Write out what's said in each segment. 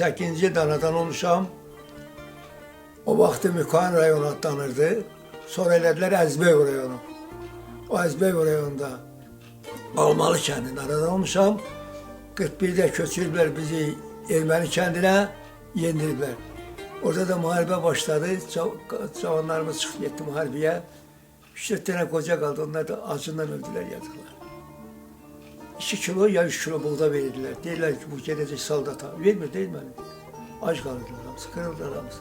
78-ci ildə anadan olmuşam. O vaxtı Mükan rayonu adlanırdı. Sonra elədilər Əzbəyev rayonu. O Əzbəyev rayonunda Almalı kəndində anadan olmuşam. 41-də köçürüblər bizi Erməni kəndinə, yendiriblər. Orada da müharibə başladı. Cav- Cavanlarımız çıxıb getdi müharibəyə. 3-4 dənə qoca qaldı. Onlar da acından öldülər, yadıqlar. 2 kilo ya 3 kilo buğda verirdilər. Deyirlər ki, bu gedəcək saldata. Məni. Ac qalırdılar hamısı, qırıldılar hamısı.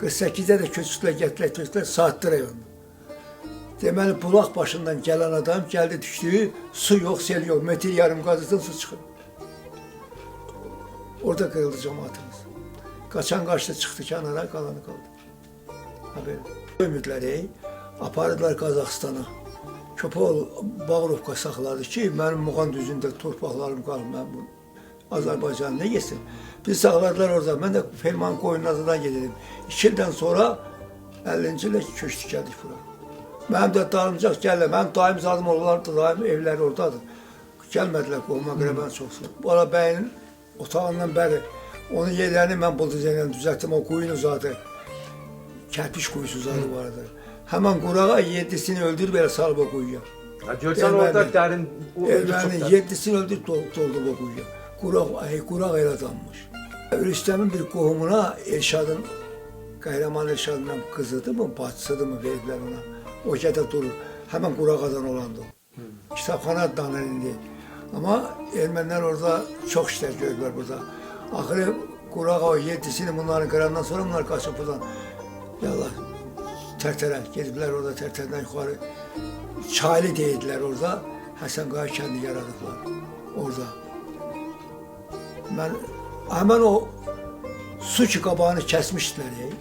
48-də də köçüdülər, gətirdilər, köçüdülər, saatlı rayonda. Deməli, bulaq başından gələn adam gəldi düşdü, su yox, sel yox, metre yarım qazıdan su çıxır. Orada qırıldı cemaatimiz. Qaçan qaçdı, çıxdı kənara, qalanı qaldı. Haber. Ümidləri apardılar Qazaxstana. Köpol Bağrovka saxladı ki, mənim Muğan düzündə torpaqlarım bu Azərbaycan nə yesin? Biz saxladılar orada, mən də Ferman Qoyunazıdan gedirdim. İki ildən sonra 50-ci ilə köçdük gəldik bura. Mənim də dalımcaq gəldi, mənim daim zadım oralardı, daim evləri oradadır. Gəlmədilər qoluma qrəbən çoxsu. Bala bəyin otağından bəri onun yerlərini mən buldozerlə düzəltdim, o quyunu zadı. Kərpiç quyusu zadı vardı. Həmən qurağa yedisini öldürüb elə salıb o quyuya. Ha, görsen Ermeni. orada derin o Erməni çok- yedisini öldürüb dol- doldurub o quyuya. Quraq, ay, quraq elə adammış. Rüstəmin bir qohumuna Elşadın, Qəhrəman Elşadın qızıdır mı, bacısıdır mı veriblər ona. O gədə durur. Həmən qurağadan olandı o. Kitabxana adlanır indi. Amma ermənilər orada çox işlər gördülər burada. Axırı qurağa o yedisini bunların qırandan sonra bunlar qaçıb buradan. Yallah, tərtərə gediblər orada tərtərdən yuxarı. Çaylı deyildilər orada. Həsən Qaya kəndi yaradıblar orada. Mən həmən o su ki qabağını kəsmişdilər. ey.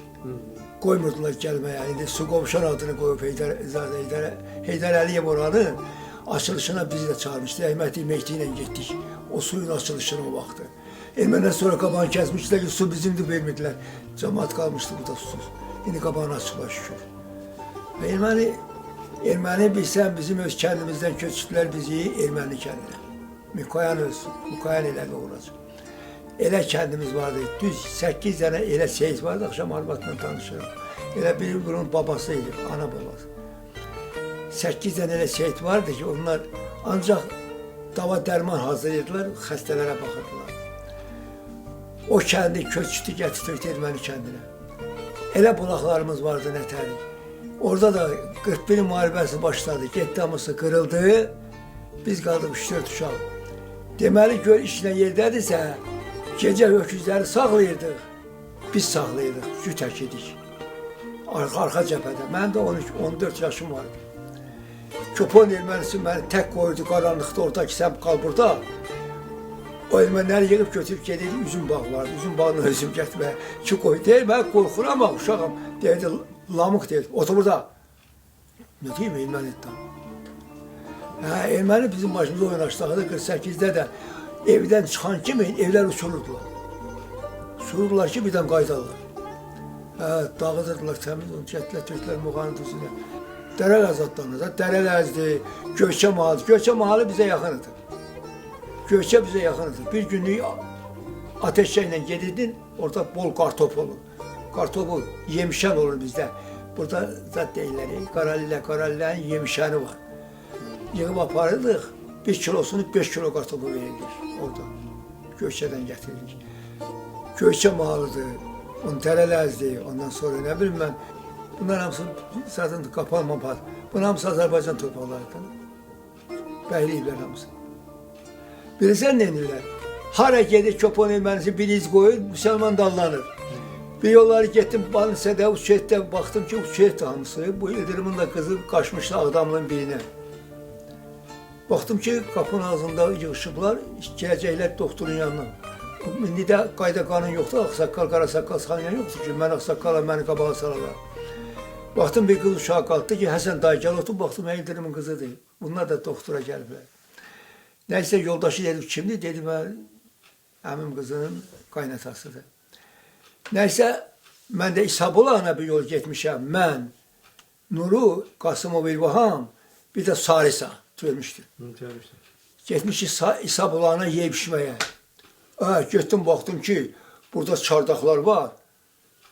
Qoymurdular gəlməyə. İndi su qovşan adını qoyub Heydər, Heydər, Heydər, Heydər Əliyev oranın açılışına bizi də çağırmışdı. Əhmədi Mehdi ilə getdik. O suyun açılışına o. Erməndən sonra qabağını kəsmişdilər ki, su bizimdir vermədilər. Cəmaat qalmışdı burada susuz. İndi qabağını açıblar şükür. Və erməni, erməni bilsən bizim öz kəndimizdən köçürdülər bizi erməni kəndinə. Mikoyan ölsün, Mikoyan elədi orası. Elə kəndimiz vardı, düz 8 dənə elə seyit vardı, axşam arvadla tanışırım. Elə biri bunun babası idi, ana babası. 8 dənə elə seyit vardı ki, onlar ancaq dava dərman hazırlayırdılar, xəstələrə baxırdılar. O kəndi köçdü, gətirdik erməni kəndinə. Elə bulaqlarımız vardı nətəri. Orada da 41 müharibəsi başladı. Getdi hamısı qırıldı. Biz qaldıq 3-4 uşaq. Deməli gör işinə yerdədirsə, gecə öküzləri saxlayırdıq. Biz saxlayırdıq, cü tək idik. Arxa, arxa cəbhədə. Mənim də 13, 14 yaşım vardı. Köpon ermənisi məni tək qoydu qaranlıqda orada ki, sən burada. O erməniləri yığıb götürüb gedirdi, üzüm bağı vardı. Üzüm bağına özüm getməyə. Ki qoy, deyir, mən qorxuram ama uşağım. Deyirdi, lamıq deyir, otur burada. Ne diyeyim ermənidən? Hə, erməni bizim başımıza oynaşdığında 48-də də evdən çıxan kimi evlər uçururdular. Uçururdular ki, birdən qayıdarlar. Hə, dağıdırdılar təmiz onu, gətirlər, tökdülər muğanın düzünə. Dərə azadlanır da, dərələrdir, Göyçə mahalı. Göyçə mahalı bizə yaxın bizə yaxın idi. Bir günlük ateşlə ilə gedirdin, orada bol kartop olur. Kartopu yemişən olur bizdə. Burada zat deyirlər, qaralilə, qaralilərin yemişəni var. Yığıb aparırdıq, bir kilosunu 5 kilo kartopu verirdik orada. Göyçədən getiririk. Göyçə mahalıdır, onun dərələrdir, ondan sonra nə bilim mən, bunlar hamısı zaten qapanma var. Bunlar hamısı Azərbaycan torpaqlarıdır. Bəyliyiblər hamısı. Bilirsən nə edirlər? Hara gedir köpon ermənisi bir iz qoyur, müsəlman dallanır. Bir yolları getdim Banisədə, Uçetdə baxdım ki, Uçet hamısı, bu İldirimin da qızı qaçmışdı Ağdamlının birinə. Baxdım ki, qapının ağzında yığışıblar, gələcəklər doktorun yanına. İndi də qayda qanun yoxdur, ağsaqqal, qara saqqal saxlayan yoxdur ki, mən ağsaqqala məni qabağa salarlar. Baxdım bir qız uşağı qalxdı ki, Həsən dayı gəl otur, baxdım Əydirimin qızıdır. Bunlar da doktora gəliblər. Nəysə yoldaşı dedim kimdir? Dedim mən əmim qızının qaynatasıdır. Nəysə mən də İsabulana bir yol getmişəm. Mən, Nuru, Qasımov İlvaham, bir də Sarisa görmüşdüm. Hı, görmüştüm. Getmişik Sa- İsabulana yeyib içməyə. Hə, getdim baxdım ki, Burada çardaqlar var.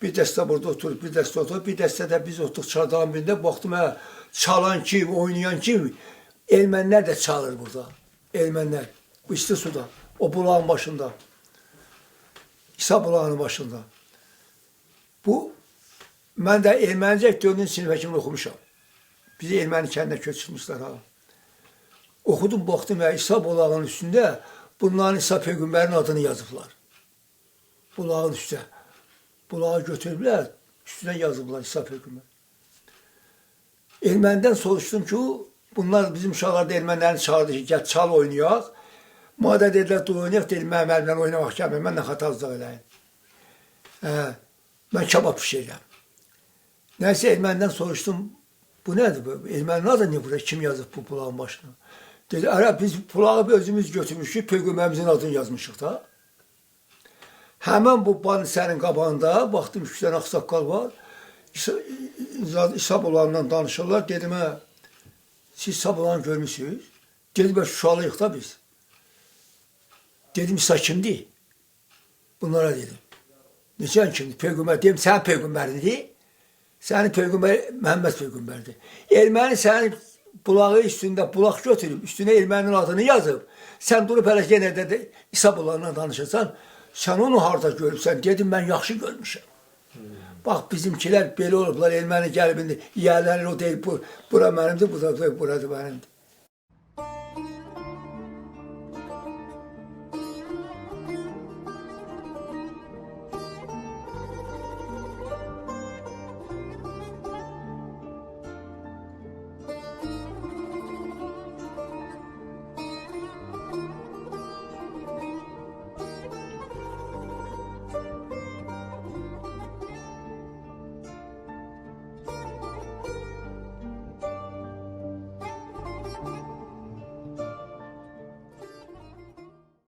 Bir dəstə burada oturub, bir dəstə oturub, bir dəstə də biz oturuq çardağın birində. Baxdım, hə, çalan kim, oynayan kim? Ermənilər də çalır burada. Ermənilər. Bu isti suda. O bulağın başında. İsa bulağının başında. Bu, mən də ermənicə 4-cü sinifə kimi oxumuşam. Bizi erməni kəndinə köçürmüşlər ha. Oxudum, baxdım, hə, İsa bulağının üstündə bunların İsa Peyğəmbərin adını yazıblar. Bulağın üstə. Bulağı götürüblər, üstünə yazıblar İsa Peyğəmbər. Ermənidən soruşdum ki, bunlar bizim uşaqlar da ermənilərini çağırdı ki, gəl çal oynayaq. Madə dedilər, dur oynayaq, dedim, mənim əlimdən oynamaq gəlmir, mən nə xatazlıq eləyim. Hə, mən kebab pişirirəm. Nəysə ermənidən soruşdum, bu nədir bu? Erməninin adı niyə burada, kim yazıb bu bulağın başına? Dedi, ərə biz bulağı özümüz götürmüşük, Peyğəmbərimizin adını yazmışıq da. Həmən bu banisənin qabağında baxdım üç dənə ağsaqqal var. İsa, İsa- İsa bulanından danışırlar. Dedim, hə, siz İsa bulanı görmüsünüz? Dedim, bə Şuşalıyıq da biz. Dedim, kimdir? Bunlara dedim. Neçən kimdir? Peyğəmbər. Dedim, sən Peyğəmbərindir. Sənin Peyğəmbər Məhəmməd Peyğəmbərdir. Erməni sənin bulağı üstündə bulaq götürüb, üstünə erməninin adını yazıb. Sən durub hələ yenə də də İsa bulağından danışırsan, sən onu harda görübsən? Dedim, mən yaxşı görmüşəm. Bax, bizimkilər belə olublar, erməni gəlibində, yiyələri o deyil, bu, bura mənimdir, bu da mənimdir.